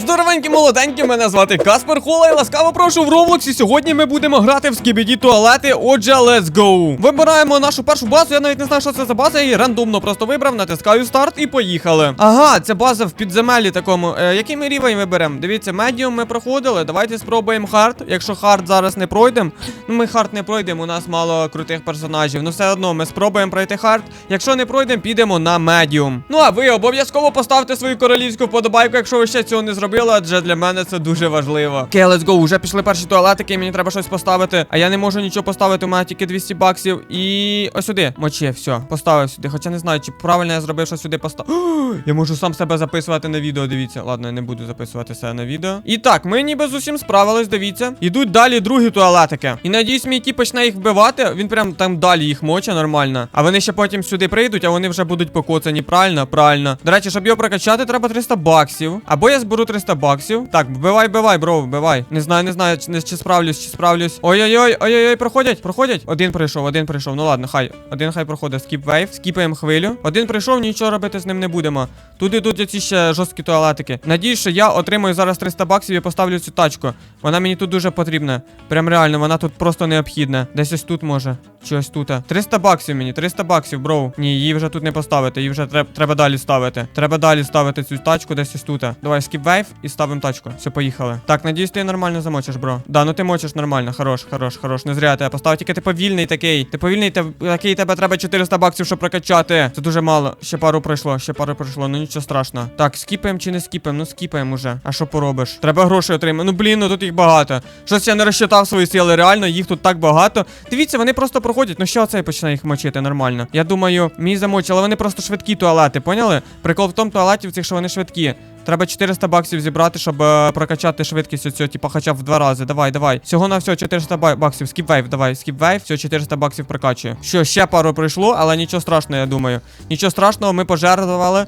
Здоровенькі молоденькі, мене звати Каспер Хола і ласкаво прошу в Роблоксі. Сьогодні ми будемо грати в скібіді туалети. Отже, let's go. Вибираємо нашу першу базу. Я навіть не знаю, що це за база. Я її рандомно просто вибрав, натискаю старт і поїхали. Ага, це база в підземелі такому. Е, який ми рівень виберемо? Дивіться, медіум ми проходили. Давайте спробуємо хард. Якщо хард зараз не пройдемо, ну ми хард не пройдемо. У нас мало крутих персонажів. Ну все одно ми спробуємо пройти хард. Якщо не пройдемо, підемо на медіум. Ну а ви обов'язково поставте свою королівську вподобайку, якщо ви ще цього не зробили, адже для мене це дуже важливо. Окей, let's go. Уже пішли перші туалетики, мені треба щось поставити. А я не можу нічого поставити, у мене тільки 200 баксів. І ось сюди. Моче, все, поставив сюди. Хоча не знаю, чи правильно я зробив, що сюди поставив. Я можу сам себе записувати на відео. Дивіться. Ладно, я не буду записувати себе на відео. І так, ми ніби з усім справились, дивіться. Ідуть далі другі туалетики. І надіюсь, мій ті почне їх вбивати. Він прям там далі їх моче нормально. А вони ще потім сюди прийдуть, а вони вже будуть покоцані. Правильно, правильно. До речі, щоб його прокачати, треба 300 баксів. Або я зберу 300 баксів. Так, вбивай, вбивай, бро, вбивай. Не знаю, не знаю, чи, чи справлюсь, чи справлюсь. Ой-ой-ой, ой-ой-ой, проходять, проходять. Один прийшов, один прийшов. Ну ладно, хай. Один хай проходить. Скіп вейв. Скіпаємо хвилю. Один прийшов, нічого робити з ним не будемо. Тут ідуть оці ще жорсткі туалетики. Надіюсь, що я отримаю зараз 300 баксів і поставлю цю тачку. Вона мені тут дуже потрібна. Прям реально, вона тут просто необхідна. Десь ось тут може. Чи тут. 300 баксів мені, 300 баксів, броу. Ні, її вже тут не поставити, її вже треб, треба далі ставити. Треба далі ставити цю тачку десь ось тут. Давай скіп вейв і ставимо тачку. Все, поїхали. Так, надіюсь, ти нормально замочиш, бро. Да, ну ти мочиш нормально. Хорош, хорош, хорош. Не зря тебе поставив. Тільки ти повільний такий. Ти повільний, те- такий тебе треба 400 баксів, щоб прокачати. Це дуже мало. Ще пару пройшло, ще пару пройшло. Ну нічого страшного. Так, скіпаємо чи не скіпаємо? Ну скіпаємо уже. А що поробиш? Треба грошей отримати. Ну блін, ну тут їх багато. Щось я не розчитав свої сили, реально, їх тут так багато. Дивіться, вони просто проходять. Ну що оцей почне їх мочити нормально. Я думаю, мій замочить, але вони просто швидкі туалети, поняли? Прикол в тому туалеті в цих, що вони швидкі. Треба 400 баксів зібрати, щоб е, прокачати швидкість оцього, типу, хоча б в два рази. Давай, давай. Всього на все 400 баксів. Скіп вейв, давай, скіп вейв, все 400 баксів прокачує. Що, ще пару пройшло, але нічого страшного, я думаю. Нічого страшного, ми пожертвували.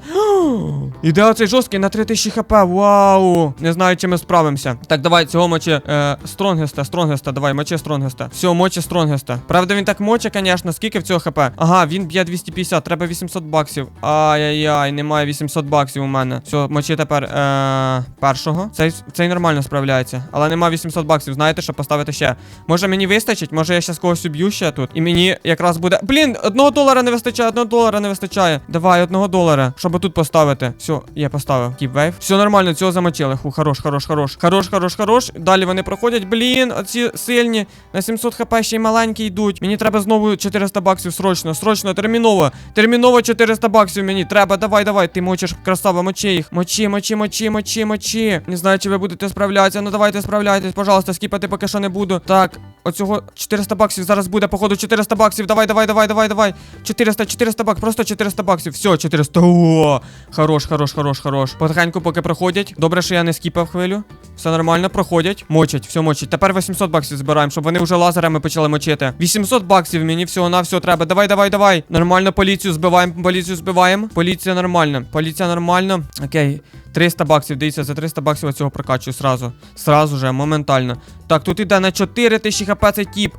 Іде оцей жорсткий на 3000 хп. Вау! Не знаю, чи ми справимося. Так, давай, цього мочи. Е, стронгеста, стронгеста, давай, мочи стронгеста. Все, мочи стронгеста. Правда, він так моче, звісно. Скільки в цього хп? Ага, він б'є 250, треба 800 баксів. Ай-яй-яй, немає 800 баксів у мене. Все, мочи тепер е, першого. Цей, цей нормально справляється. Але нема 800 баксів. Знаєте, що поставити ще. Може мені вистачить? Може я ще з когось уб'ю ще тут. І мені якраз буде. Блін, одного долара не вистачає, одного долара не вистачає. Давай, одного долара, щоб тут поставити. Все, я поставив. Wave. Все нормально, цього замочили. Ху, хорош, хорош, хорош. Хорош, хорош, хорош. Далі вони проходять. Блін, оці сильні. На 700 хп ще й маленькі йдуть. Мені треба знову 400 баксів срочно, срочно, терміново. Терміново 400 баксів мені треба. Давай, давай. Ти мочиш, красава, мочи їх. Мочи, мочи, мочи, мочи, мочи. Не знаю, чи ви будете справлятися. Ну давайте справляйтесь, пожалуйста, скіпати поки що не буду. Так, оцього 400 баксів зараз буде, походу, 400 баксів. Давай, давай, давай, давай, давай. 400, 400 бак, просто 400 баксів. Все, 400. О, хорош, хорош, хорош, хорош. Потихеньку, поки проходять. Добре, що я не скіпав хвилю. Все нормально, проходять. Мочать, все мочать. Тепер 800 баксів збираємо, щоб вони вже лазерами почали мочити. 800 баксів мені всього на всього треба. Давай, давай, давай. Нормально, поліцію збиваємо, поліцію збиваємо. Поліція нормальна. Поліція нормально. Окей. 300 баксів, дивіться, за 300 баксів цього прокачую сразу. Сразу же, моментально. Так, тут іде на 4000 хп цей тіп.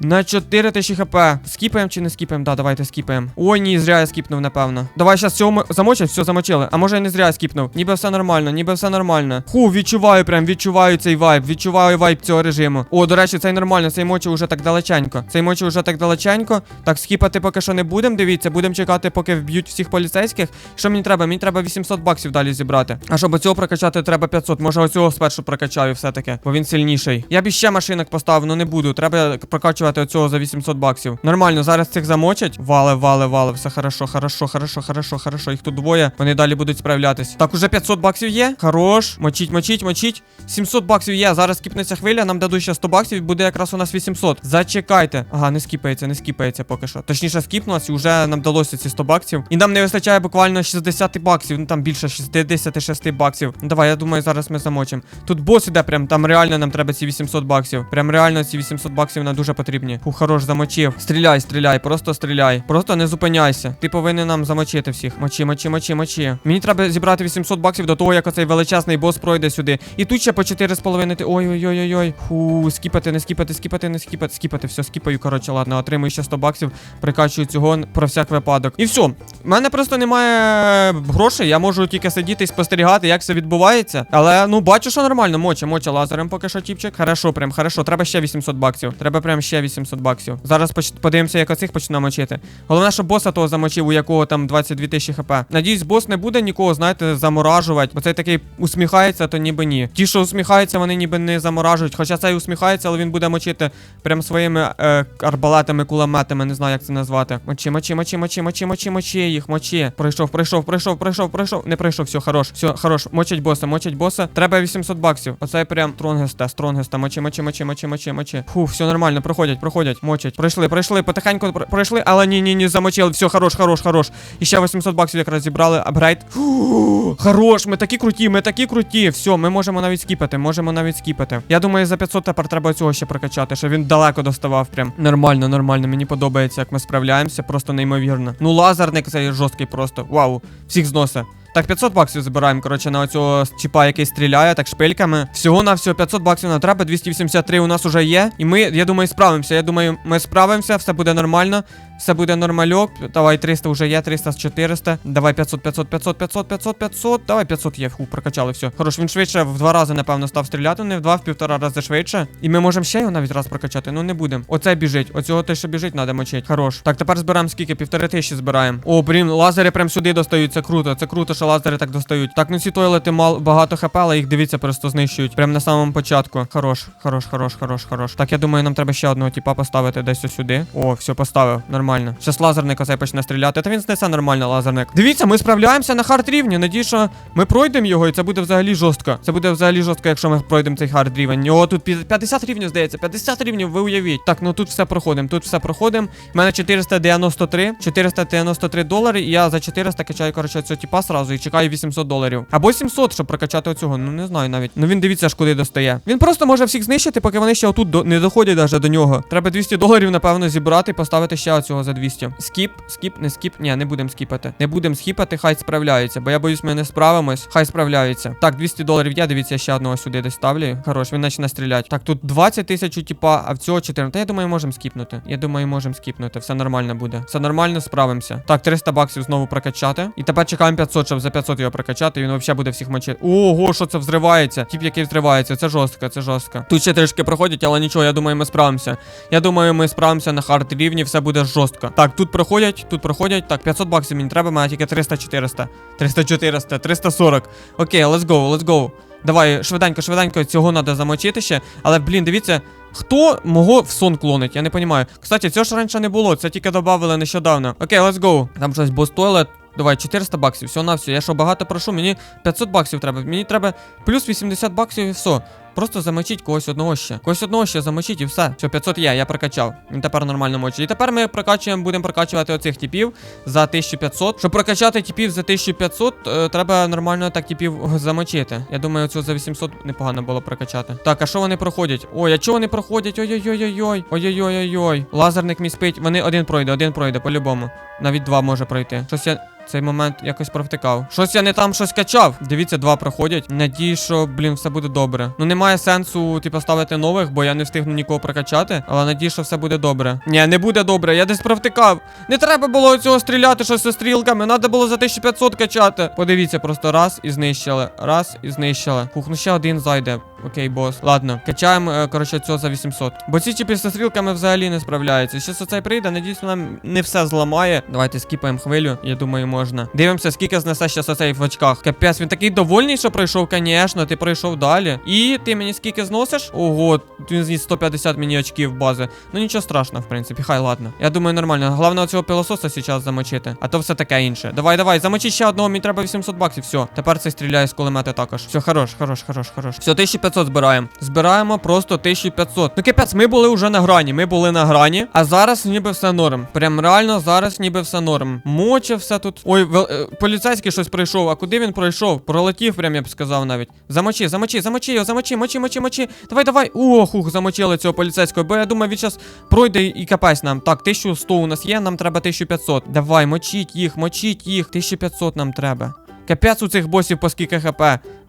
На 4000 хп. Скіпаємо чи не скіпаємо? Да, давайте скіпаємо. Ой, ні, зря я скіпнув, напевно. Давай зараз цього замочать, все замочили. А може я не зря скіпнув. Ніби все нормально, ніби все нормально. Ху, відчуваю прям, відчуваю цей вайб, відчуваю вайб цього режиму. О, до речі, цей нормально, цей мочі вже так далеченько. Цей мочі вже так далеченько. Так, скіпати поки що не будемо, дивіться, будемо чекати, поки вб'ють всіх поліцейських. Що мені треба? Мені треба 800 баксів далі зібрати. А щоб цього прокачати, треба 500. Може оцього спершу прокачаю все-таки, бо він сильніший. Я б іще машинок поставив, ну не буду. Треба прокачувати оцього за 800 баксів. Нормально, зараз цих замочать. Вале, вале, вале. Все хорошо, хорошо, хорошо, хорошо, хорошо. Їх тут двоє. Вони далі будуть справлятись. Так, уже 500 баксів є. Хорош. Мочіть, мочіть, мочіть. 700 баксів є. Зараз скіпнеться хвиля, нам дадуть ще 100 баксів, і буде якраз у нас 800. Зачекайте. Ага, не скіпається, не скіпається поки що. Точніше, скіпнулось і вже нам далося ці 100 баксів. І нам не вистачає буквально 60 баксів. Ну там більше 66 баксів. Ну, давай, я думаю, зараз ми замочимо. Тут бос іде прям, там реально нам треба ці 800 баксів. Прям реально ці 800 баксів нам дуже потрібні. Фу, хорош, замочив. Стріляй, стріляй, просто стріляй. Просто не зупиняйся. Ти повинен нам замочити всіх. Мочи, мочи, мочи, мочи. Мені треба зібрати 800 баксів до того, як оцей величезний бос пройде сюди. І тут ще по 4,5 ти. Ой-ой-ой-ой. Фу, скіпати, не скіпати, скіпати, не скіпати, скіпати. Все, скіпаю, коротше, ладно, отримую ще 100 баксів, прикачую цього про всяк випадок. І все. У мене просто немає грошей, я можу тільки сидіти і спостерігати, як все відбувається. Але ну бачу, що нормально, моче, моче лазером поки що тіпчик. Хорошо, прям хорошо. Треба ще 800 баксів. Треба прям ще 800 баксів. Зараз подивимося, як оцих почне мочити. Головне, щоб боса того замочив, у якого там 22 тисячі хп. Надіюсь, бос не буде нікого, знаєте, заморажувати, бо цей такий усміхається, то ніби ні. Ті, що усміхаються, вони ніби не заморажують. Хоча цей усміхається, але він буде мочити прям своїми е, арбалетами, кулеметами, не знаю, як це назвати. Мочи, мочи, мочи, мочи, мочи, мочи, мочи їх, мочи. Пройшов, пройшов, пройшов, пройшов, пройшов. Не пройшов, все, хорош. Все, хорош. Мочить боса, мочить боса. Треба 800 баксів. Оцей прям стронгеста, стронгеста. Мочи, мочи, мочи, мочи, мочи, мочи. Фу, все нормально, проходять, проходять, мочать. Пройшли, пройшли, потихеньку пройшли, але ні, ні, ні, замочили. Все, хорош, хорош, хорош. І ще 800 баксів якраз зібрали. Апгрейд. Фу, Хорош, ми такі круті, ми такі круті. Все, ми можемо навіть скіпати, можемо навіть скіпати. Я думаю, за 500 тепер треба цього ще прокачати, щоб він далеко доставав. Прям нормально, нормально. Мені подобається, як ми справляємося, просто неймовірно. Ну, лазерник цей жорсткий просто. Вау, всіх зносить. Так, 500 баксів забираємо, коротше, на оцього чіпа, який стріляє, так шпильками. Всього на всього 500 баксів на треба, 283 у нас уже є. І ми, я думаю, справимося. Я думаю, ми справимося, все буде нормально. Все буде нормальок. Давай 300 вже є, 300 з 400. Давай 500, 500, 500, 500, 500, 500. Давай 500 є. Фу, прокачали все. Хорош, він швидше в два рази, напевно, став стріляти. Не в два, в півтора рази швидше. І ми можемо ще його навіть раз прокачати. Ну не будемо. Оце біжить. Оцього те, що біжить, треба мочить. Хорош. Так, тепер збираємо скільки? Півтори тисячі збираємо. О, блін, лазери прям сюди достають. Це круто. Це круто, що лазери так достають. Так, ну ці тойлети мал багато хп, але їх дивіться, просто знищують. Прям на самому початку. Хорош, хорош, хорош, хорош, хорош. Так, я думаю, нам треба ще одного типа поставити десь сюди. О, все, поставив. Нормально. Щас лазерник оцей почне стріляти. Та він знесе нормально лазерник. Дивіться, ми справляємося на хард рівні. Надію, що ми пройдемо його, і це буде взагалі жорстко. Це буде взагалі жорстко, якщо ми пройдемо цей хард рівень. О, тут 50 рівнів, здається. 50 рівнів, ви уявіть. Так, ну тут все проходимо. Тут все проходимо. У мене 493, 493 долари, і я за 400 качаю, коротше, цього типа сразу і чекаю 800 доларів. Або 700, щоб прокачати оцього. Ну не знаю навіть. Ну він дивіться аж куди достає. Він просто може всіх знищити, поки вони ще отут до... не доходять даже до нього. Треба 200 доларів, напевно, зібрати і поставити ще оцього за 200. Скіп, скіп, не скіп. Ні, не будемо скіпати. Не будемо скіпати, хай справляються, бо я боюсь, ми не справимось. Хай справляються. Так, 200 доларів є, дивіться, я ще одного сюди десь ставлю. Хорош, він почне стріляти. Так, тут 20 тисяч, типа, а в цього 14. Та я думаю, можемо скіпнути. Я думаю, можемо скіпнути. Все нормально буде. Все нормально, справимося. Так, 300 баксів знову прокачати. І тепер чекаємо 500, щоб за 500 його прокачати. Він взагалі буде всіх мочити. Ого, що це взривається? Тіп, який взривається. Це жорстко, це жорстко. Тут ще трішки проходять, але нічого, я думаю, ми справимося. Я думаю, ми справимося на хард рівні, все буде жорстко. Так, тут проходять, тут проходять. Так, 500 баксів мені треба, мене тільки 300-400. 300-400, 340. Окей, let's go, let's go. Давай, швиденько, швиденько, цього треба замочити ще. Але, блін, дивіться, хто мого в сон клонить, я не розумію. Кстати, цього ж раніше не було, це тільки додали нещодавно. Окей, let's go. Там щось бос тойлет. Давай, 400 баксів, все на все. Я що багато прошу, мені 500 баксів треба. Мені треба плюс 80 баксів і все. Просто замочіть когось одного ще. Когось одного ще замочіть і все. Все, 500 є, я прокачав. Він тепер нормально мочить. І тепер ми прокачуємо, будемо прокачувати оцих типів за 1500. Щоб прокачати типів за 1500, е, треба нормально так типів замочити. Я думаю, цього за 800 непогано було прокачати. Так, а що вони проходять? Ой, а чого вони проходять? Ой-ой-ой-ой-ой. Ой-ой-ой-ой. Лазерник мій спить. Вони один пройде, один пройде, по-любому. Навіть два може пройти. Щось я. Цей момент якось провтикав. Щось я не там щось качав. Дивіться, два проходять. Надію, що, блін, все буде добре. Ну немає сенсу, типу, ставити нових, бо я не встигну нікого прокачати. Але надію, що все буде добре. Ні, не буде добре, я десь провтикав. Не треба було цього стріляти, щось зі стрілками. Треба було за 1500 качати. Подивіться, просто раз і знищили. Раз і знищили. Фух, ну ще один зайде. Окей, бос. Ладно, качаємо, е, коротше, цього за 800. Бо ці типи зі стрілками взагалі не справляються. Щас оцей прийде, надіюсь, нам не все зламає. Давайте скіпаємо хвилю. Я думаю, можна. Дивимося, скільки знесе щас оцей в очках. Капець, він такий довольний, що пройшов, звісно. Ти пройшов далі. І ти мені скільки зносиш? Ого, він зніс 150 мені очків бази. Ну нічого страшного, в принципі, хай ладно. Я думаю, нормально. Головне цього пилососа зараз замочити. А то все таке інше. Давай, давай, замочи ще одного, мені треба 800 баксів. Все, тепер цей стріляє з кулемета також. Все, хорош, хорош, хорош, хорош. Все, 1500 збираємо. Збираємо просто 1500. Ну капець, ми були вже на грані. Ми були на грані. А зараз ніби все норм. Прям реально зараз ніби все норм. Моче все тут. Ой, вел... е, поліцейський щось прийшов. А куди він пройшов? Пролетів, прям я б сказав навіть. Замочи, замочи, замочи його, замочи, мочи, мочи, мочи. Давай, давай. Ох, ух, замочили цього поліцейського. Бо я думаю, він зараз пройде і капець нам. Так, 1100 у нас є, нам треба 1500. Давай, мочіть їх, мочіть їх. 1500 нам треба. Капець у цих босів по скільки хп.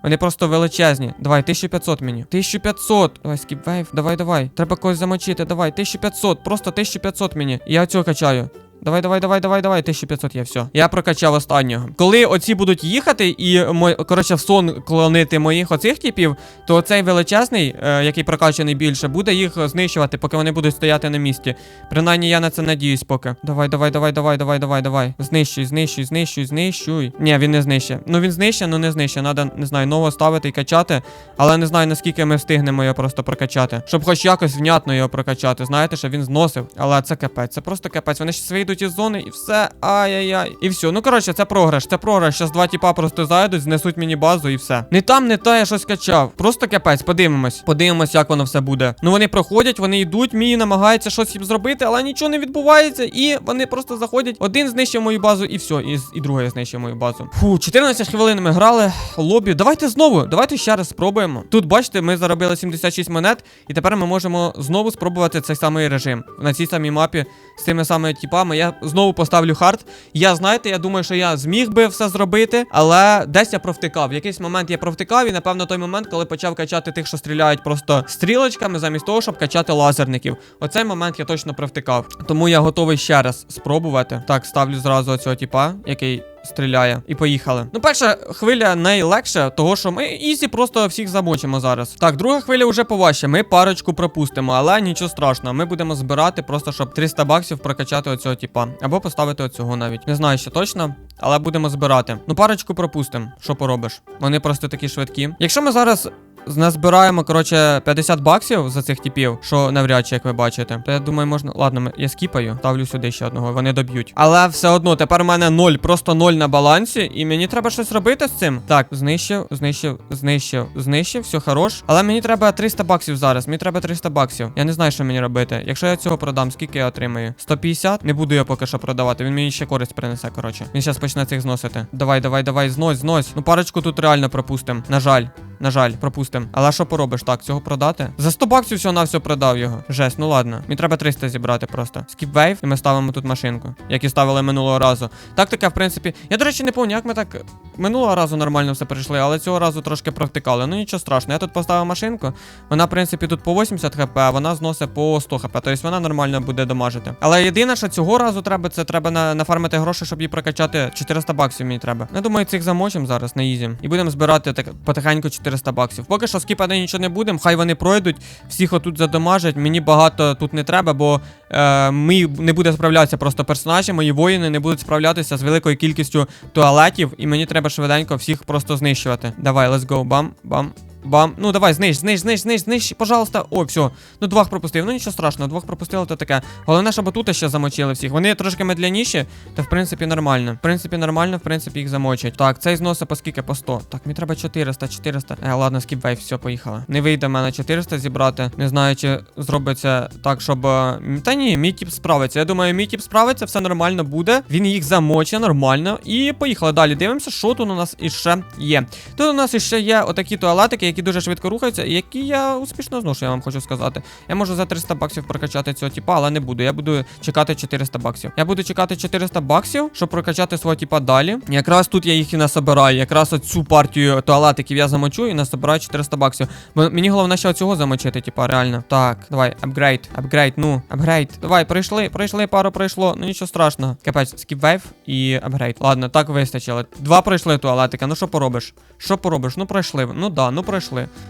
Вони просто величезні. Давай, 1500 мені. 1500. Давай, скіпвейв. Давай, давай. Треба когось замочити. Давай, 1500. Просто 1500 мені. Я оцього качаю. Давай, давай, давай, давай, давай. 1500 є, все. Я прокачав останнього. Коли оці будуть їхати і коротше в сон клонити моїх оцих типів, то цей величезний, е, який прокачаний більше, буде їх знищувати, поки вони будуть стояти на місці. Принаймні я на це надіюсь поки. Давай, давай, давай, давай, давай, давай, давай. Знищуй, знищуй, знищуй, знищуй. Ні, він не знищує. Ну він знищує, ну не знищує. Надо, не знаю, нового ставити і качати. Але не знаю, наскільки ми встигнемо його просто прокачати. Щоб хоч якось внятно його прокачати. Знаєте, що він зносив. Але це капець, це просто капець. Вони ще вийдуть із зони і все. Ай-яй-яй. І все. Ну коротше, це програш, це програш. Щас два тіпа просто зайдуть, знесуть мені базу і все. Не там, не та, я щось качав. Просто капець, подивимось. Подивимось, як воно все буде. Ну вони проходять, вони йдуть, мій намагається щось їм зробити, але нічого не відбувається. І вони просто заходять. Один знищив мою базу, і все. І, і другий знищив мою базу. Фу, 14 хвилин ми грали. Лобі. Давайте знову. Давайте ще раз спробуємо. Тут, бачите, ми заробили 76 монет, і тепер ми можемо знову спробувати цей самий режим. На цій самій мапі з тими самими типами. Я знову поставлю хард. Я знаєте, я думаю, що я зміг би все зробити, але десь я провтикав. В якийсь момент я провтикав, і напевно той момент, коли почав качати тих, що стріляють просто стрілочками, замість того, щоб качати лазерників. Оцей момент я точно провтикав. Тому я готовий ще раз спробувати. Так, ставлю зразу оцього типа, який. Стріляє і поїхали. Ну, перша хвиля найлегша, того що ми ізі просто всіх замочимо зараз. Так, друга хвиля вже поважче. Ми парочку пропустимо, але нічого страшного. Ми будемо збирати просто щоб 300 баксів прокачати оцього типа. Або поставити оцього навіть. Не знаю ще точно, але будемо збирати. Ну, парочку пропустимо. Що поробиш? Вони просто такі швидкі. Якщо ми зараз назбираємо, коротше, 50 баксів за цих типів, що навряд чи, як ви бачите, то я думаю, можна. Ладно, я скіпаю, ставлю сюди ще одного, вони доб'ють. Але все одно, тепер у мене 0, просто 0 на балансі, і мені треба щось робити з цим. Так, знищив, знищив, знищив, знищив, все хорош. Але мені треба 300 баксів зараз. Мені треба 300 баксів. Я не знаю, що мені робити. Якщо я цього продам, скільки я отримаю? 150? Не буду я поки що продавати. Він мені ще користь принесе, коротше. Він зараз почне цих зносити. Давай, давай, давай, знось, знось. Ну парочку тут реально пропустим. На жаль. На жаль, пропустим. Але що поробиш? Так, цього продати? За 100 баксів всього на все продав його. Жесть, ну ладно. Мені треба 300 зібрати просто. Скіп вейв, і ми ставимо тут машинку, як і ставили минулого разу. Тактика, в принципі. Я, до речі, не пам'ятаю, як ми так минулого разу нормально все прийшли, але цього разу трошки провтикали. Ну нічого страшного. Я тут поставив машинку. Вона, в принципі, тут по 80 хп, а вона зносить по 100 хп. Тобто вона нормально буде дамажити. Але єдине, що цього разу треба, це треба на, нафармити гроші, щоб її прокачати. 400 баксів мені треба. Я думаю, цих замочимо зараз на ізі. І будемо збирати так потихеньку 400 баксів. Поки що скіпати нічого не будемо, хай вони пройдуть, всіх отут задамажать. Мені багато тут не треба, бо е, ми не буде справлятися просто персонажі, мої воїни не будуть справлятися з великою кількістю туалетів, і мені треба швиденько всіх просто знищувати. Давай, let's go, бам, бам. Бам. Ну давай, знищ, знищ, знищ, знищ, знищ, пожалуйста. О, все. Ну, двох пропустив. Ну нічого страшного, двох пропустили, то таке. Головне, щоб тут ще замочили всіх. Вони трошки медляніші, то в принципі нормально. В принципі, нормально, в принципі, їх замочать. Так, цей зносить по скільки? По 100. Так, мені треба 400, 400. Е, ладно, скіпвейв, все, поїхали. Не вийде в мене 400 зібрати. Не знаю, чи зробиться так, щоб. е, Та ні, мій тіп справиться. Я думаю, мій тіп справиться, все нормально буде. Він їх замочить нормально. І поїхали далі. Дивимося, що тут у нас іще є. Тут у нас іще є отакі туалетики, які дуже швидко рухаються, які я успішно зношу, я вам хочу сказати. Я можу за 300 баксів прокачати цього типа, але не буду. Я буду чекати 400 баксів. Я буду чекати 400 баксів, щоб прокачати свого типа далі. Якраз тут я їх і насобираю. Якраз оцю партію туалетиків я замочу і насобираю 400 баксів. Бо мені головне ще цього замочити, типа, реально. Так, давай, апгрейд, апгрейд, ну, апгрейд. Давай, пройшли, пройшли, пару пройшло. Ну нічого страшного. Капець, скіпвейв і апгрейд. Ладно, так вистачило. Два пройшли туалетика. Ну що поробиш? Що поробиш? Ну пройшли. Ну да, ну пройшли.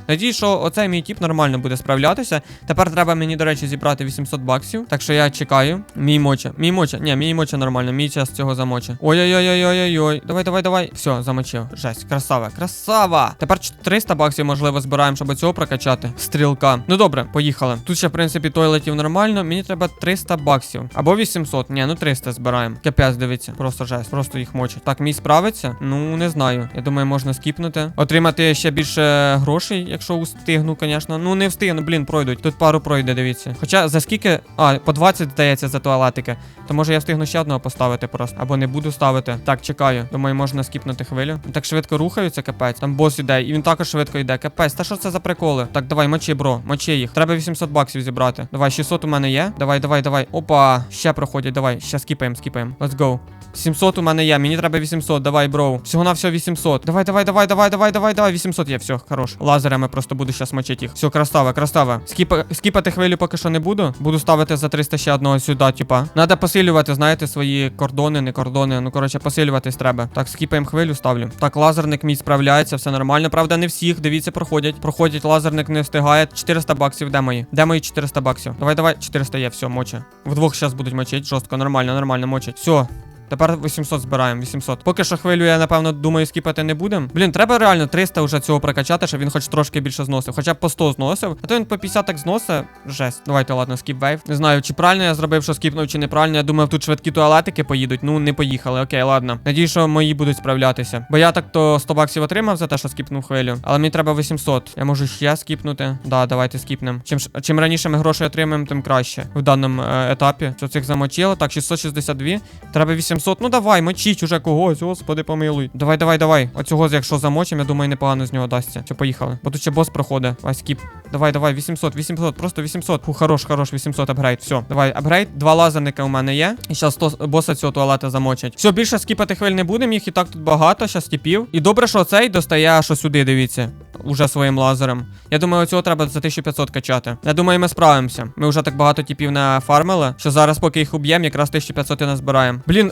Надіюсь, що оцей мій тіп нормально буде справлятися. Тепер треба мені, до речі, зібрати 800 баксів. Так що я чекаю. Мій моча. Мій моча. Ні, мій моча нормально. Мій час цього замоча. Ой-ой-ой-ой-ой-ой. Давай, давай, давай. Все, замочив. Жесть, красава, красава. Тепер 300 баксів, можливо, збираємо, щоб цього прокачати. Стрілка. Ну добре, поїхали. Тут ще, в принципі, той летів нормально. Мені треба 300 баксів. Або 800. Ні, ну 300 збираємо. Капець, дивіться. Просто жесть. Просто їх мочить. Так, мій справиться? Ну, не знаю. Я думаю, можна скіпнути. Отримати ще більше грошей, якщо встигну, звісно. Ну, не встигну, блін, пройдуть. Тут пару пройде, дивіться. Хоча за скільки. А, по 20 здається за туалетики. То може я встигну ще одного поставити просто. Або не буду ставити. Так, чекаю. Думаю, можна скіпнути хвилю. Так швидко рухаються, капець. Там бос іде, і він також швидко йде. Капець, та що це за приколи? Так, давай, мочи, бро, мочи їх. Треба 800 баксів зібрати. Давай, 600 у мене є. Давай, давай, давай. Опа, ще проходять. Давай, ще скіпаємо, скіпаємо. Let's go. 700 у мене є, мені треба 800. Давай, бро. Всього на всього 800. Давай, давай, давай, давай, давай, давай, давай. 800 є, все, хорош. Хорош. Лазерами просто буду щас мочити їх. Все, красава, красава. Скіпа, скіпати хвилю поки що не буду. Буду ставити за 300 ще одного сюди, типа. Надо посилювати, знаєте, свої кордони, не кордони. Ну, коротше, посилюватись треба. Так, скіпаємо хвилю, ставлю. Так, лазерник мій справляється, все нормально. Правда, не всіх. Дивіться, проходять. Проходять, лазерник не встигає. 400 баксів. Де мої? Де мої 400 баксів? Давай, давай, 400 є, все, моче. Вдвох зараз будуть мочити. Жорстко, нормально, нормально мочать. Все. Тепер 800 збираємо, 800. Поки що хвилю, я напевно думаю, скіпати не будемо. Блін, треба реально 300 вже цього прокачати, щоб він хоч трошки більше зносив. Хоча б по 100 зносив. А то він по 50 так зносить. Жесть. Давайте, ладно, скіп вейв. Не знаю, чи правильно я зробив, що скіпнув, чи неправильно. Я думав, тут швидкі туалетики поїдуть. Ну, не поїхали. Окей, ладно. Надію, що мої будуть справлятися. Бо я так то 100 баксів отримав за те, що скіпнув хвилю. Але мені треба 800. Я можу ще скіпнути. Да, давайте скіпнем. Чим, чим раніше ми гроші отримаємо, тим краще. В даному е, етапі. Що цих замочило. Так, 662. Треба 800. Ну давай, мочіть уже когось, господи, помилуй. Давай, давай, давай. Оцього, якщо замочимо, я думаю, непогано з нього дасться. Все, поїхали. Бо тут ще бос проходить. Давай, скіп. Давай, давай, 800, 800, просто 800. Фу, хорош, хорош, 800 апгрейд. Все, давай, апгрейд. Два лазерника у мене є. І зараз 100 боса цього туалета замочать. Все, більше скіпати хвиль не будемо, їх і так тут багато, зараз тіпів. І добре, що цей достає ось сюди, дивіться. Уже своїм лазером. Я думаю, цього треба за 1500 качати. Я думаю, ми справимося. Ми вже так багато типів нафармили, що зараз, поки їх уб'ємо, якраз 1500 і назбираємо. Блін,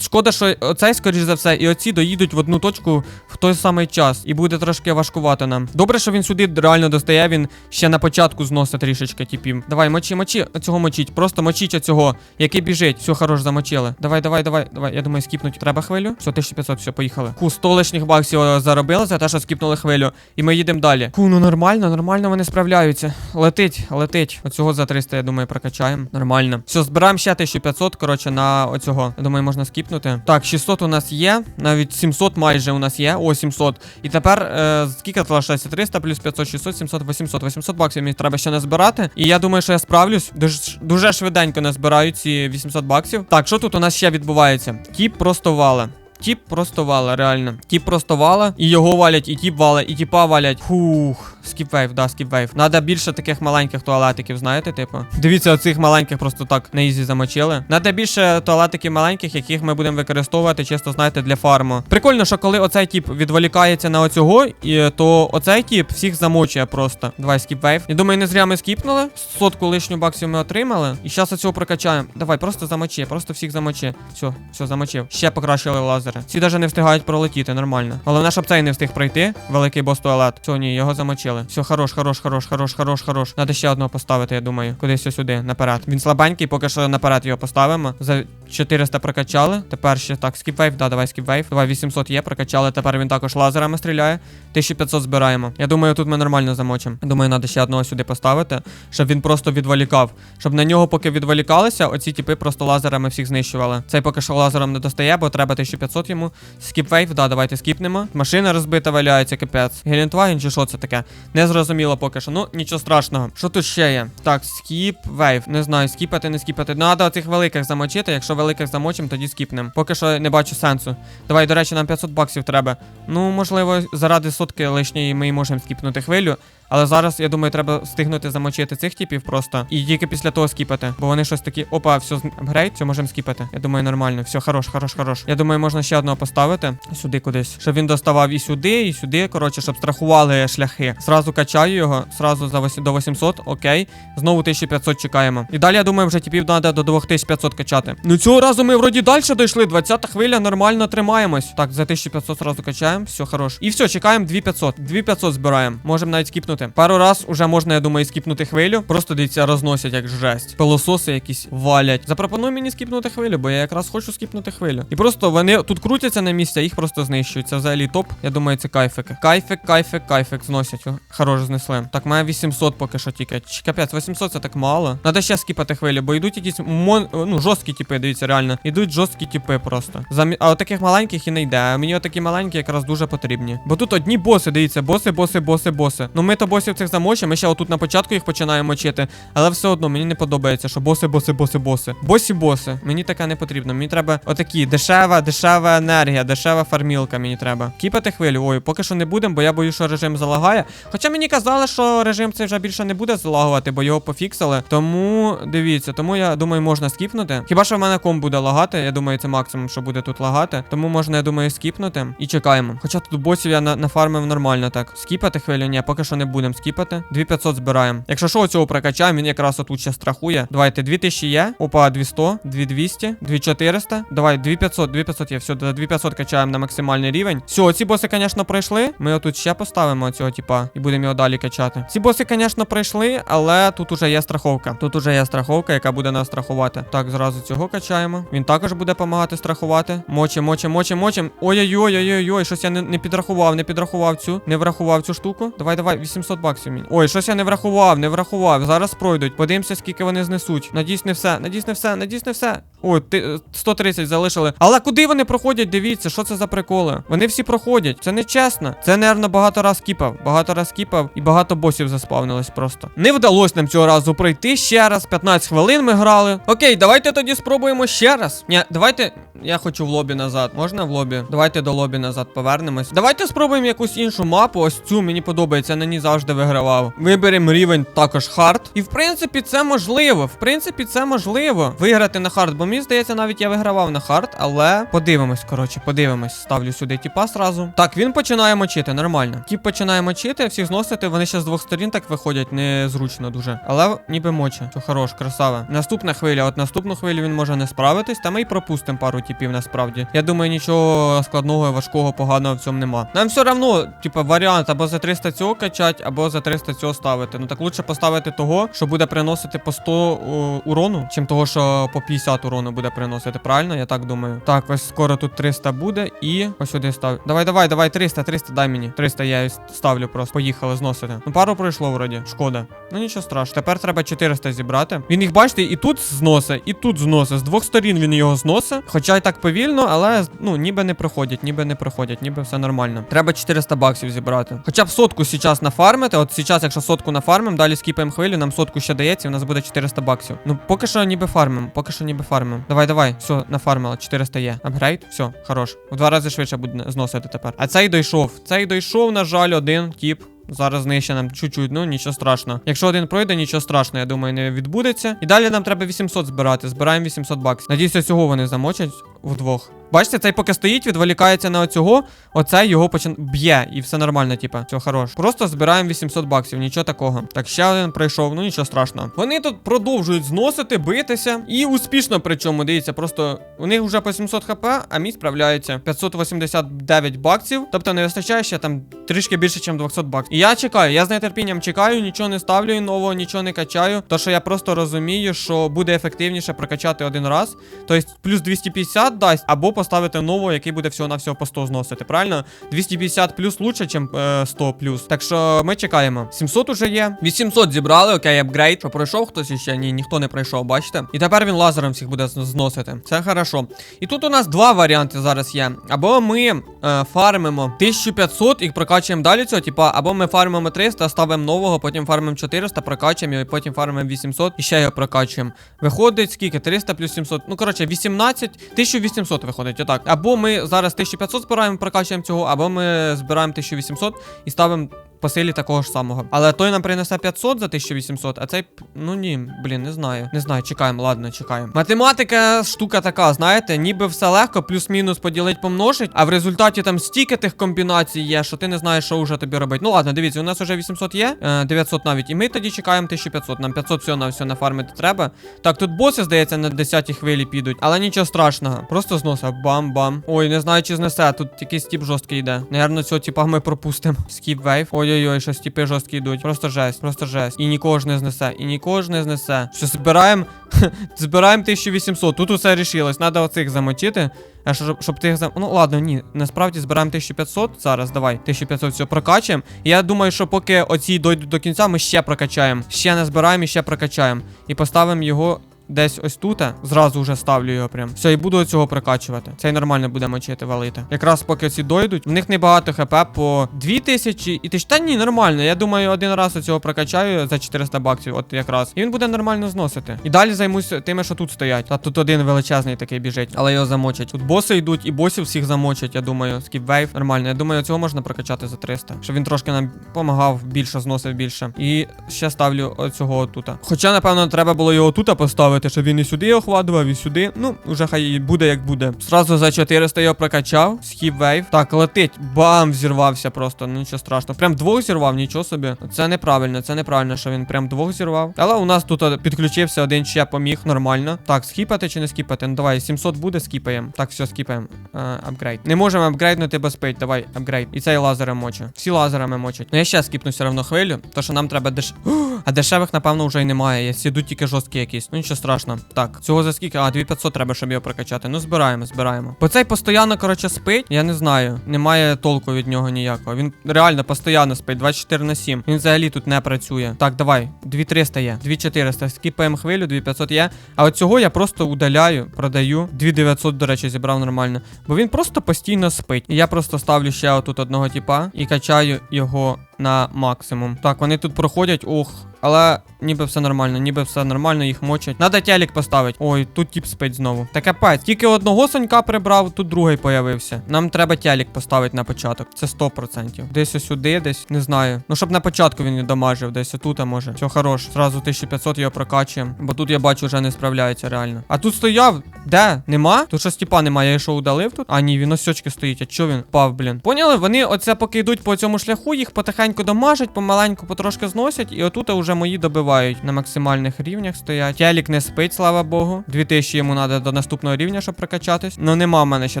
шкода, що оцей, скоріш за все, і оці доїдуть в одну точку в той самий час. І буде трошки важкувато нам. Добре, що він сюди реально достає, він ще на початку зносить трішечки типів. Давай, мочи, мочи, цього мочіть. Просто мочіть оцього, який біжить. Все, хорош, замочили. Давай, давай, давай, давай. Я думаю, скіпнуть треба хвилю. Все, 1500, все, поїхали. Ху, 100 лишніх баксів е, заробили за те, що скіпнули хвилю. І ми їдемо далі. Ху, ну нормально, нормально вони справляються. Летить, летить. Оцього за 300, я думаю, прокачаємо. Нормально. Все, збираємо ще 1500, коротше, на оцього. Я думаю, можна скіпнути. Так, 600 у нас є. Навіть 700 майже у нас є. О, 700. І тепер, е, скільки залишається? 300 плюс 500, 600, 700, 800. 800 баксів мені треба ще назбирати. І я думаю, що я справлюсь. Дуже, дуже швиденько назбираю ці 800 баксів. Так, що тут у нас ще відбувається? Тіп просто вале. Тіп просто вала, реально. Тіп просто вала, і його валять, і тіп вала, і тіпа валять. Фух. Скіпвейв, да, скіпвейв. Надо більше таких маленьких туалетиків, знаєте, типу. Дивіться, оцих маленьких просто так на ізі замочили. Надо більше туалетиків маленьких, яких ми будемо використовувати, чисто, знаєте, для фарму. Прикольно, що коли оцей тіп відволікається на оцього, і, то оцей тіп всіх замочує просто. Давай, скіпвейв. Я думаю, не зря ми скіпнули. Сотку лишню баксів ми отримали. І зараз оцього прокачаємо. Давай, просто замочи, просто всіх замочи. Все, все, замочив. Ще покращили лазери. Ці навіть не встигають пролетіти, нормально. Головне, щоб цей не встиг пройти. Великий бос туалет. Все, ні, його замочили. Все, хорош, хорош, хорош, хорош, хорош, хорош. Надо ще одного поставити, я думаю. Кудись сюди, наперед. Він слабенький, поки що наперед його поставимо. За 400 прокачали. Тепер ще так, скіпвейв, да, давай скіпвейв. Давай 800 є, прокачали. Тепер він також лазерами стріляє. 1500 збираємо. Я думаю, тут ми нормально замочимо. Думаю, треба ще одного сюди поставити, щоб він просто відволікав. Щоб на нього, поки відволікалися, оці типи просто лазерами всіх знищували. Цей поки що лазером не достає, бо треба 1500 йому. Скіпвейв, да, давайте скіпнемо. Машина розбита валяється, капець. Гелендваген чи що це таке? Не зрозуміло поки що. Ну, нічого страшного. Що тут ще є? Так, скіп, вейв. Не знаю, скіпати, не скіпати. Надо цих великих замочити. Якщо великих замочимо, тоді скіпнемо. Поки що не бачу сенсу. Давай, до речі, нам 500 баксів треба. Ну, можливо, заради сотки лишньої ми можемо скіпнути хвилю. Але зараз, я думаю, треба встигнути замочити цих типів просто. І тільки після того скіпати. Бо вони щось такі. Опа, все, апгрейд, все можемо скіпати. Я думаю, нормально. Все, хорош, хорош, хорош. Я думаю, можна ще одного поставити. Сюди кудись. Щоб він доставав і сюди, і сюди. Коротше, щоб страхували шляхи. Зразу качаю його, зразу за вось- до 800, окей. Знову 1500 чекаємо. І далі, я думаю, вже типів треба до 2500 качати. Ну цього разу ми вроді далі дійшли. 20 хвиля, нормально тримаємось. Так, за 1500 зразу качаємо, все хорош. І все, чекаємо 2500. 2500 збираємо. Можемо навіть скіпнути. Пару раз уже можна, я думаю, скіпнути хвилю. Просто дивіться, розносять як жесть. Пилососи якісь валять. Запропонуй мені скіпнути хвилю, бо я якраз хочу скіпнути хвилю. І просто вони тут крутяться на місці, а їх просто знищують. Це взагалі топ. Я думаю, це кайфики. Кайфик, кайфик, кайфик зносять. О, Хорош знесли. Так, має 800 поки що тільки. Капець, 800 це так мало. Надо ще скіпати хвилю, бо йдуть якісь мон... ну, жорсткі типи, дивіться, реально. Ідуть жорсткі типи просто. Замі... А от таких маленьких і не йде. А мені отакі маленькі якраз дуже потрібні. Бо тут одні боси, дивіться, боси, боси, боси, боси. Ну ми то просто босів цих замочимо. Ми ще отут на початку їх починаємо мочити. Але все одно мені не подобається, що боси, боси, боси, боси. Босі, боси. Мені таке не потрібно. Мені треба отакі дешева, дешева енергія, дешева фармілка мені треба. Кіпати хвилю. Ой, поки що не будемо, бо я боюсь, що режим залагає. Хоча мені казали, що режим цей вже більше не буде залагувати, бо його пофіксили. Тому дивіться, тому я думаю, можна скіпнути. Хіба що в мене ком буде лагати? Я думаю, це максимум, що буде тут лагати. Тому можна, я думаю, скіпнути. І чекаємо. Хоча тут босів я на- нафармив нормально так. Скіпати хвилю? Ні, поки що не будемо скіпати. 2500 збираємо. Якщо що, цього прокачаємо, він якраз отут ще страхує. Давайте 2000 є. Опа, 200, 2200, 2400. Давай, 2500, 2500 є. Все, 2500 качаємо на максимальний рівень. Все, ці боси, звісно, пройшли. Ми отут ще поставимо цього типа і будемо його далі качати. Ці боси, звісно, пройшли, але тут уже є страховка. Тут уже є страховка, яка буде нас страхувати. Так, зразу цього качаємо. Він також буде допомагати страхувати. Мочим, мочим, мочим, мочим. Ой-ой-ой, ой-ой-ой, щось я не, не підрахував, не підрахував цю, не врахував цю штуку. Давай, давай, 800 баксів мені. Ой, щось я не врахував, не врахував. Зараз пройдуть. Подивимося, скільки вони знесуть. Надіюсь, не все, надіюсь, не все, надіюсь, не все. Ой, ти, е, 130 залишили. Але куди вони проходять? Дивіться, що це за приколи. Вони всі проходять. Це не чесно. Це, напевно, багато раз кіпав. Багато раз кіпав і багато босів заспавнилось просто. Не вдалося нам цього разу пройти ще раз. 15 хвилин ми грали. Окей, давайте тоді спробуємо ще раз. Ні, давайте. Я хочу в лобі назад. Можна в лобі? Давайте до лобі назад повернемось. Давайте спробуємо якусь іншу мапу. Ось цю мені подобається, я на ній завжди вигравав. Виберемо рівень також хард. І в принципі, це можливо. В принципі, це можливо. Виграти на хард, бо мені здається, навіть я вигравав на хард, але подивимось, коротше, подивимось. Ставлю сюди тіпа сразу. Так, він починає мочити, нормально. Тіп починає мочити, всіх зносити. Вони ще з двох сторін так виходять, незручно дуже. Але ніби моче. Все хорош, красава. Наступна хвиля, от наступну хвилю він може не справитись, та ми й пропустимо пару типів насправді. Я думаю, нічого складного, важкого, поганого в цьому нема. Нам все равно, типа, варіант або за 300 цього качать, або за 300 цього ставити. Ну так лучше поставити того, що буде приносити по 100 о, урону, чим того, що по 50 урону буде приносити. Правильно? Я так думаю. Так, ось скоро тут 300 буде і ось сюди став. Давай, давай, давай, 300, 300, дай мені. 300 я і ставлю просто. Поїхали зносити. Ну пару пройшло вроді. Шкода. Ну нічого страшного. Тепер треба 400 зібрати. Він їх, бачите, і тут зносить, і тут зносить. З двох сторін він його зносить. Хоча й так повільно, але ну ніби не проходять, ніби не проходять, ніби все нормально. Треба 400 баксів зібрати. Хоча б сотку зараз нафармити. От зараз, якщо сотку нафармим, далі скіпаємо хвилю, нам сотку ще дається, і у нас буде 400 баксів. Ну поки що ніби фармим, поки що ніби фармим. Давай, давай, все, нафармила, 400 є. Апгрейд, все, хорош. В два рази швидше буде зносити тепер. А цей дійшов. Цей дойшов, на жаль, один тіп. Зараз нижче нам чуть-чуть, ну нічого страшного. Якщо один пройде, нічого страшного, я думаю, не відбудеться. І далі нам треба 800 збирати. Збираємо 800 баксів. Надіюся, цього вони замочать вдвох. Бачите, цей поки стоїть, відволікається на оцього, оцей його почин... б'є, і все нормально, типа, все хорош. Просто збираємо 800 баксів, нічого такого. Так, ще один пройшов, ну нічого страшного. Вони тут продовжують зносити, битися. І успішно, причому, дивіться, просто у них вже по 700 хп, а мій справляється 589 баксів. Тобто не вистачає ще там трішки більше, ніж 200 баксів. І я чекаю, я з нетерпінням чекаю, нічого не ставлю нового, нічого не качаю. То що я просто розумію, що буде ефективніше прокачати один раз. Тобто плюс 250 дасть, або поставити нового, який буде всього на всього по 100 зносити. Правильно? 250 плюс лучше, ніж е, 100 плюс. Так що ми чекаємо. 700 уже є. 800 зібрали, окей, апгрейд. Що пройшов хтось іще? Ні, ніхто не пройшов, бачите? І тепер він лазером всіх буде зносити. Це хорошо. І тут у нас два варіанти зараз є. Або ми е, фармимо 1500 і прокачуємо далі цього, типа, або ми фармимо 300, ставимо нового, потім фармимо 400, прокачуємо і потім фармимо 800 і ще його прокачуємо. Виходить скільки? 300 плюс 700. Ну, коротше, 18, 1800 виходить, отак. Або ми зараз 1500 збираємо, прокачуємо цього, або ми збираємо 1800 і ставимо по силі такого ж самого. Але той нам принесе 500 за 1800, а цей, ну ні, блін, не знаю. Не знаю, чекаємо, ладно, чекаємо. Математика штука така, знаєте, ніби все легко, плюс-мінус поділить, помножить, а в результаті там стільки тих комбінацій є, що ти не знаєш, що вже тобі робити. Ну ладно, дивіться, у нас вже 800 є, е, 900 навіть, і ми тоді чекаємо 1500. Нам 500 всього на все нафармити треба. Так, тут боси, здається, на 10 хвилі підуть, але нічого страшного. Просто зноса. Бам-бам. Ой, не знаю, чи знесе. Тут якийсь тип жорсткий йде. Наверно, цього типа ми пропустимо. Скіп вейв. Ой-ой-ой, щось типи жорсткі йдуть. Просто жесть, просто жесть. І нікого ж не знесе, і нікого ж не знесе. Що збираємо. збираємо 1800. Тут усе рішилось. Надо оцих замочити. А щоб, щоб тих зам... Ну ладно, ні. Насправді збираємо 1500. Зараз давай. 1500 все прокачуємо. І я думаю, що поки оці дойдуть до кінця, ми ще прокачаємо. Ще не збираємо і ще прокачаємо. І поставимо його десь ось тут, зразу вже ставлю його прям. Все, і буду цього прокачувати. Цей нормально буде мочити, валити. Якраз поки ці дойдуть, в них небагато хп по 2000 і тисяч. Та ні, нормально. Я думаю, один раз цього прокачаю за 400 баксів, от якраз. І він буде нормально зносити. І далі займусь тими, що тут стоять. Та тут один величезний такий біжить, але його замочать. Тут боси йдуть, і босів всіх замочать, я думаю. Скіпвейв. Нормально. Я думаю, цього можна прокачати за 300. Щоб він трошки нам допомагав більше, зносив більше. І ще ставлю оцього отута. Хоча, напевно, треба було його тут поставити, щоб він і сюди охватував, і сюди. Ну, вже хай буде як буде. Сразу за 400 його прокачав. Скіпвейв. Так, летить. Бам! Зірвався просто. Ну нічого страшного. Прям двох зірвав, нічого собі. Це неправильно, це неправильно, що він прям двох зірвав. Але у нас тут е, підключився один ще поміг нормально. Так, скіпати чи не скіпати? Ну давай, 700 буде, скіпаємо. Так, все, скіпаємо. Е, апгрейд. Не можемо апгрейднути без пить. Давай, апгрейд. І цей лазером моче. Всі лазерами мочать. Ну я ще скіпну все одно хвилю, то що нам треба деш. А дешевих, напевно, вже й немає. Я сіду тільки жорсткі якісь. Ну нічого страшного. Так, цього за скільки? А, 2500 треба, щоб його прокачати. Ну, збираємо, збираємо. Бо цей постійно, коротше, спить. Я не знаю. Немає толку від нього ніякого. Він реально постійно спить, 24 на 7. Він взагалі тут не працює. Так, давай. 2300 є. 2400. Скіпаємо хвилю, 2500 є. А от цього я просто удаляю, продаю. 2900, до речі, зібрав нормально. Бо він просто постійно спить. І я просто ставлю ще отут одного типа і качаю його на максимум. Так, вони тут проходять, ох. Але ніби все нормально, ніби все нормально, їх мочать. Надо телек поставити. Ой, тут тіп спить знову. Та капець, тільки одного сонька прибрав, тут другий появився. Нам треба телек поставити на початок. Це 100%. Десь ось сюди, десь не знаю. Ну щоб на початку він не дамажив, десь отут, а може. Все хорош. Зразу 1500 його прокачуємо. Бо тут я бачу, вже не справляється реально. А тут стояв. Де? Нема? Тут щось тіпа немає. Я що удалив тут? А ні, він ось сьочки стоїть. А чо він впав, блін? Поняли? Вони оце поки йдуть по цьому шляху, їх потихеньку дамажать, помаленьку потрошки зносять, і отут вже мої добивають. На максимальних рівнях стоять. Телік не спить, слава Богу. 2000 йому треба до наступного рівня, щоб прокачатись. Ну нема в мене ще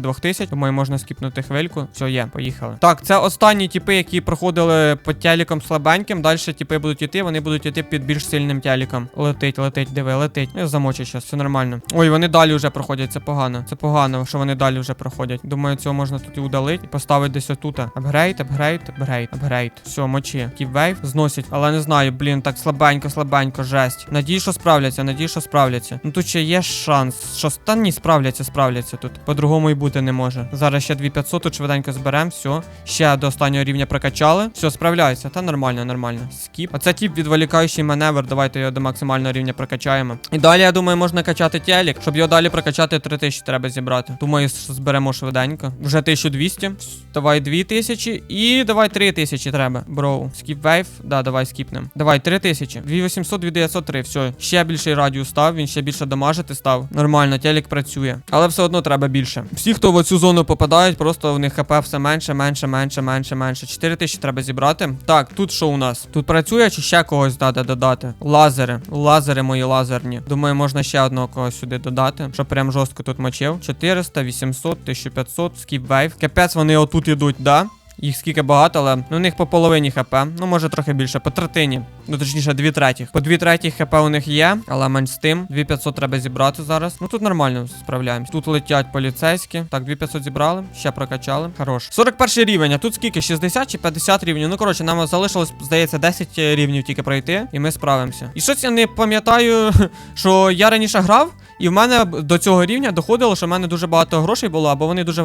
2000, тому можна скіпнути хвильку. Все, є, поїхали. Так, це останні типи, які проходили по теліком слабеньким. Далі типи будуть іти, вони будуть іти під більш сильним теліком. Летить, летить, диви, летить. Ну, замочить зараз, все нормально. Ой, вони далі вже проходять, це погано. Це погано, що вони далі вже проходять. Думаю, цього можна тут і удалити і поставити десь отут. Апгрейд, апгрейд, апгрейд, апгрейд. Все, мочі. Кіпвейв зносять. Але не знаю, блін, так слабенько, слабенько, жесть. Надію, що справляться, надію, що справляться. Ну тут ще є шанс. Що та ні, справляться, справляться тут. По-другому і бути не може. Зараз ще 2500 тут швиденько зберемо. Все. Ще до останнього рівня прокачали. Все, справляються. Та нормально, нормально. Скіп. А це тип відволікаючий маневр. Давайте його до максимального рівня прокачаємо. І далі, я думаю, можна качати телек. Щоб його далі прокачати, 3000 треба зібрати. Думаю, що зберемо швиденько. Вже 1200. Давай 2000 і давай 3000 треба. Броу. Скіп вейв. Да, давай скіпнем. Давай 3000. 2800, 2903. Все. Ще більший радіус став. Він ще більше дамажити став. Нормально, телек працює. Але все одно треба більше. Всі, хто в цю зону попадають, просто в них хп все менше, менше, менше, менше, менше. 4000 треба зібрати. Так, тут що у нас? Тут працює чи ще когось треба додати? Лазери. Лазери мої лазерні. Думаю, можна ще одного когось сюди додати, щоб прям жорстко тут мочив. 400, 800, 1500, скіп вейв. Капець вони отут ідуть, да? Їх скільки багато, але ну, у них по половині хп. Ну, може трохи більше, по третині. Ну, точніше, дві третіх. По дві третіх хп у них є, але менш з тим. 2500 треба зібрати зараз. Ну тут нормально справляємось. Тут летять поліцейські. Так, 2500 зібрали, ще прокачали. Хорош. 41 рівень, а тут скільки? 60 чи 50 рівнів. Ну, коротше, нам залишилось, здається, 10 рівнів тільки пройти, і ми справимося. І щось я не пам'ятаю, що я раніше грав. І в мене до цього рівня доходило, що в мене дуже багато грошей було, або вони дуже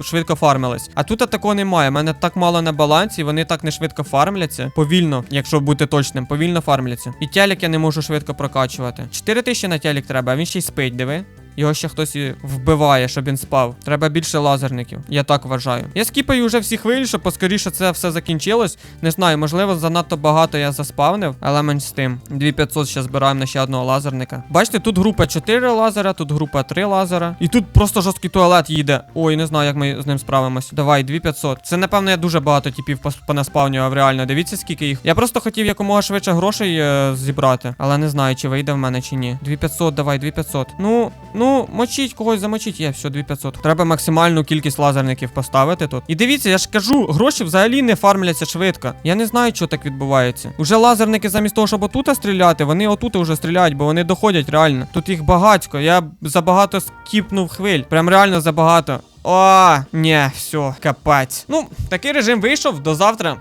швидко фармились. А тут такого немає. У мене так мало на балансі, вони так не швидко фармляться. Повільно, якщо бути точним, повільно фармляться. І телек я не можу швидко прокачувати. 4 тисячі на телек треба, а він ще й спить, диви. Його ще хтось вбиває, щоб він спав. Треба більше лазерників. Я так вважаю. Я скіпаю вже всі хвилі, щоб поскоріше це все закінчилось. Не знаю, можливо, занадто багато я заспавнив, але менш з тим. 2500 ще збираємо на ще одного лазерника. Бачите, тут група 4 лазера, тут група 3 лазера. І тут просто жорсткий туалет їде. Ой, не знаю, як ми з ним справимось. Давай, 2500. Це, напевно, я дуже багато типів понаспавнював, реально. Дивіться, скільки їх. Я просто хотів якомога швидше грошей е, зібрати, але не знаю, чи вийде в мене чи ні. 2500, давай, 2500. Ну, ну, мочіть когось замочіть. Є, все, 2500. Треба максимальну кількість лазерників поставити тут. І дивіться, я ж кажу, гроші взагалі не фармляться швидко. Я не знаю, що так відбувається. Уже лазерники замість того, щоб отут стріляти, вони отут вже стріляють, бо вони доходять реально. Тут їх багатько. Я забагато скіпнув хвиль. Прям реально забагато. О, ні, все, капець. Ну, такий режим вийшов до завтра.